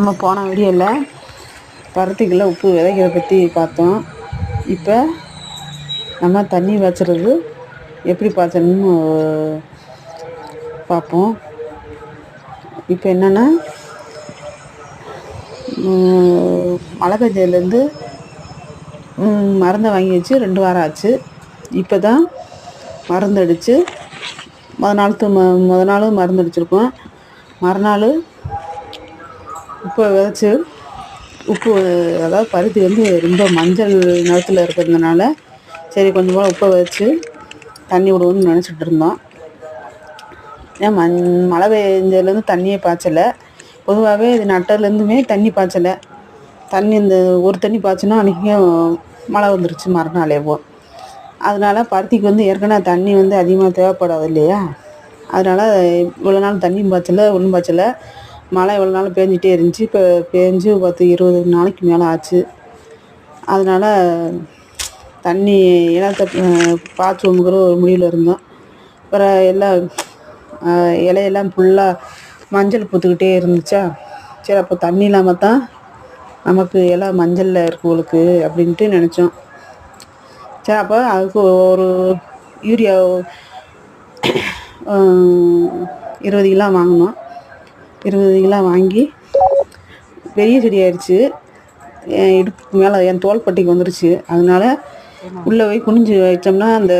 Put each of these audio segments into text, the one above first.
நம்ம போன வீடியோவில் பருத்திக்குள்ள உப்பு விதைக்கிறத பற்றி பார்த்தோம். இப்போ நம்ம தண்ணி வச்சுறது எப்படி பாய்ச்சணும்னு பார்ப்போம். இப்போ என்னென்னா மழை பெஞ்சதுலேருந்து மருந்தை வாங்கி வச்சு ரெண்டு வாரம் ஆச்சு. இப்போ தான் மருந்து அடித்து முத நாள் ம முத நாள் மருந்து அடிச்சிருக்கோம். மறுநாள் உப்பை வச்சு உப்பு அதாவது பருத்தி வந்து ரொம்ப மஞ்சள் நிறத்தில் இருக்கிறதுனால சரி கொஞ்சமாக உப்பை வச்சு தண்ணி விடுவோம்னு நினச்சிட்டு இருந்தோம். ஏன் மண் மழை பெஞ்சதுலேருந்து தண்ணியே பாய்ச்சலை. பொதுவாகவே இது நட்டதுலேருந்துமே தண்ணி பாய்ச்சலை. தண்ணி இந்த ஒரு தண்ணி பாய்ச்சினா அன்றைக்கும் மழை வந்துருச்சு மறுநாளேவோ அதனால் பருத்திக்கு வந்து ஏற்கனவே தண்ணி வந்து அதிகமாக தேவைப்படாது இல்லையா? அதனால் இவ்வளோ நாள் தண்ணியும் பாய்ச்சல ஒன்றும் பாய்ச்சலை. மழை இவ்வளோ நாள் பேஞ்சிட்டே இருந்துச்சு. இப்போ பேஞ்சு பத்து இருபது நாளைக்கு மேலே ஆச்சு. அதனால் தண்ணி இனத்தை பாய்ச்சுவோங்கிற ஒரு முடிவில் இருந்தோம். அப்புறம் எல்லாம் இலையெல்லாம் ஃபுல்லாக மஞ்சள் பூத்துக்கிட்டே இருந்துச்சா? சரி அப்போ தண்ணி இல்லாமல் தான் நமக்கு எல்லாம் மஞ்சளில் இருக்கவங்களுக்கு அப்படின்ட்டு நினச்சோம். சரி அப்போ அதுக்கு ஒரு யூரியா இருபது கிலோ வாங்கினோம். இருபது கிலோ வாங்கி பெரிய செடி ஆயிடுச்சு. என் இடுப்புக்கு மேலே என் தோள்பட்டைக்கு வந்துருச்சு. அதனால உள்ளே போய் குனிஞ்சு வச்சோம்னா அந்த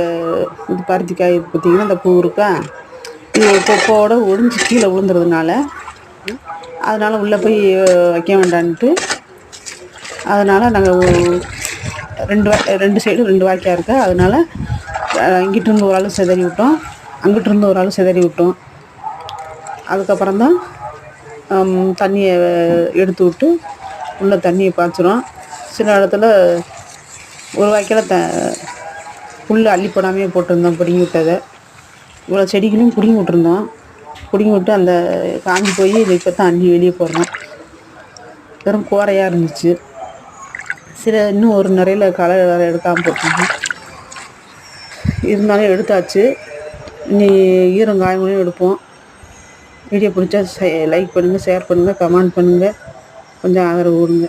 இது பருத்தி காய் பார்த்திங்கன்னா அந்த பூ இருக்கா? இது கொப்போட ஒடிஞ்சு கீழே விழுந்துறதுனால அதனால் உள்ளே போய் வைக்க வேண்டான்ட்டு அதனால் நாங்கள் ரெண்டு வா ரெண்டு சைடும் ரெண்டு வாய்க்கால் இருக்கா. அதனால் இங்கிட்டிருந்து ஒரு ஆள் சிதறி விட்டோம். அங்கிட்டிருந்து ஒரு ஆள் சிதறி விட்டோம். அதுக்கப்புறம் தான் தண்ணியை எடுத்து விட்டு உள்ளே தண்ணியை பாய்ச்சுறோம் சில இடத்துல ஒரு வாய்க்கால் த புல் அள்ளி போடாமையே போட்டிருந்தோம் பிடுங்கி விட்டதை. இவ்வளோ செடிகளையும் பிடுங்கி விட்டுருந்தோம். பிடுங்கி விட்டு அந்த காஞ்சி போய் இதை இப்போ தான் அள்ளி வெளியே போடுறோம். வெறும் கோரையாக இருந்துச்சு. சில இன்னும் ஒரு நிறையில் களை வேறு எடுக்காமல் போட்டாங்க இருந்தாலும் எடுத்தாச்சு. இனி ஈரம் காயங்களையும் எடுப்போம். வீடியோ பிடிச்சா லைக் பண்ணுங்கள் ஷேர் பண்ணுங்கள் கமெண்ட் பண்ணுங்கள் கொஞ்சம் ஆதரவு கொடுங்க.